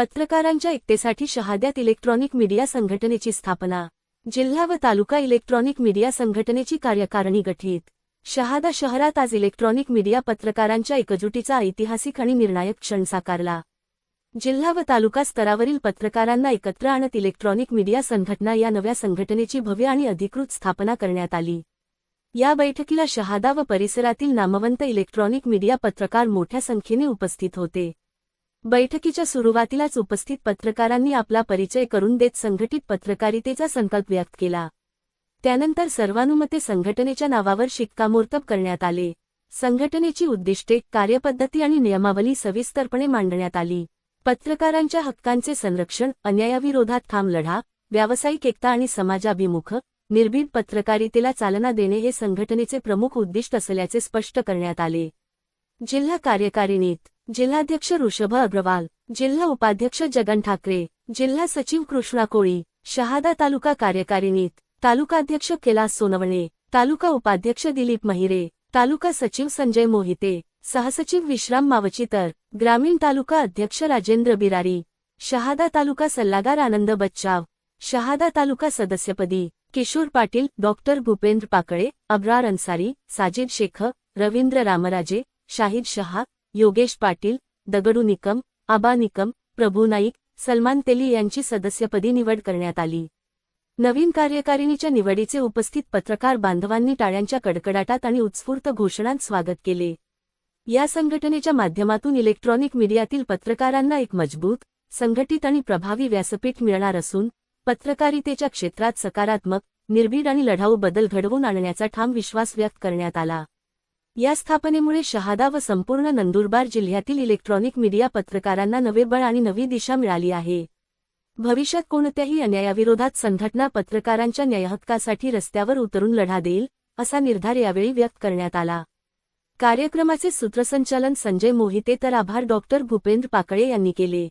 पत्रकारांच्या एकतेसाठी शहाद्यात electronic media संघटनेची स्थापना. जिल्हा व तालुका इलेक्ट्रॉनिक मीडिया संघटनेची कार्यकारिणी गठीत. शहादा शहरात आज इलेक्ट्रॉनिक मीडिया पत्रकारांच्या एकजुटीचा ऐतिहासिक आणि निर्णायक क्षण साकारला. जिल्हा व तालुका स्तरावरील पत्रकारांना एकत्र आणत इलेक्ट्रॉनिक मीडिया संघटना या नव्या संघटनेची भव्य आणि अधिकृत स्थापना करण्यात आली. या बैठकीला शहादा व परिसरातील नामवंत इलेक्ट्रॉनिक मीडिया पत्रकार मोठ्या संख्येने उपस्थित होते. बैठकीच्या सुरुवातीलाच उपस्थित पत्रकारांनी आपला परिचय करून देत संघटित पत्रकारितेचा संकल्प व्यक्त केला. त्यानंतर सर्वानुमते संघटनेच्या नावावर शिक्कामोर्तब करण्यात आले. संघटनेची उद्दिष्टे कार्यपद्धती आणि नियमावली सविस्तरपणे मांडण्यात आली. पत्रकारांच्या हक्कांचे संरक्षण अन्यायाविरोधात ठाम लढा व्यावसायिक एकता आणि समाजाभिमुख निर्भीड पत्रकारितेला चालना देणे हे संघटनेचे प्रमुख उद्दिष्ट असल्याचे स्पष्ट करण्यात आले. जिल्हा कार्यकारिणीत जिल्हाध्यक्ष ऋषभ अग्रवाल जिल्हा उपाध्यक्ष जगन ठाकरे जिल्हा सचिव कृष्णा कोळी शहादा तालुका कार्यकारिणीत तालुकाध्यक्ष कैलास सोनवणे तालुका उपाध्यक्ष दिलीप महिरे तालुका सचिव संजय मोहिते सहसचिव विश्राम मावचीतर ग्रामीण तालुका अध्यक्ष राजेंद्र बिरारी शहादा तालुका सल्लागार आनंद बच्चाव शहादा तालुका सदस्यपदी किशोर पाटील डॉक्टर भूपेंद्र पाकळे अब्रार अन्सारी साजिद शेख रवींद्र रामराजे शाहिद शहा योगेश पाटील दगडू निकम आबा निकम प्रभू नाईक सलमान तेली यांची सदस्यपदी निवड करण्यात आली. नवीन कार्यकारिणीच्या निवडीचे उपस्थित पत्रकार बांधवांनी टाळ्यांच्या कडकडाटात आणि उत्स्फूर्त घोषणांत स्वागत केले. या संघटनेच्या माध्यमातून इलेक्ट्रॉनिक मीडियातील पत्रकारांना एक मजबूत संघटित आणि प्रभावी व्यासपीठ मिळणार असून पत्रकारितेच्या क्षेत्रात सकारात्मक निर्भीड आणि लढाऊ बदल घडवून आणण्याचा ठाम विश्वास व्यक्त करण्यात आला. या स्थापनेमुळे शहादा व संपूर्ण नंदुरबार जिल्ह्यातील इलेक्ट्रॉनिक मीडिया पत्रकारांना नवे बळ आणि नवी दिशा मिळाली आहे. भविष्यात कोणत्याही अन्यायाविरोधात संघटना पत्रकारांच्या न्यायहक्कासाठी रस्त्यावर उतरून लढा देईल असा निर्धार यावेळी व्यक्त करण्यात आला. कार्यक्रमाचे सूत्रसंचालन संजय मोहिते तर आभार डॉक्टर भूपेंद्र पाकळे यांनी केले.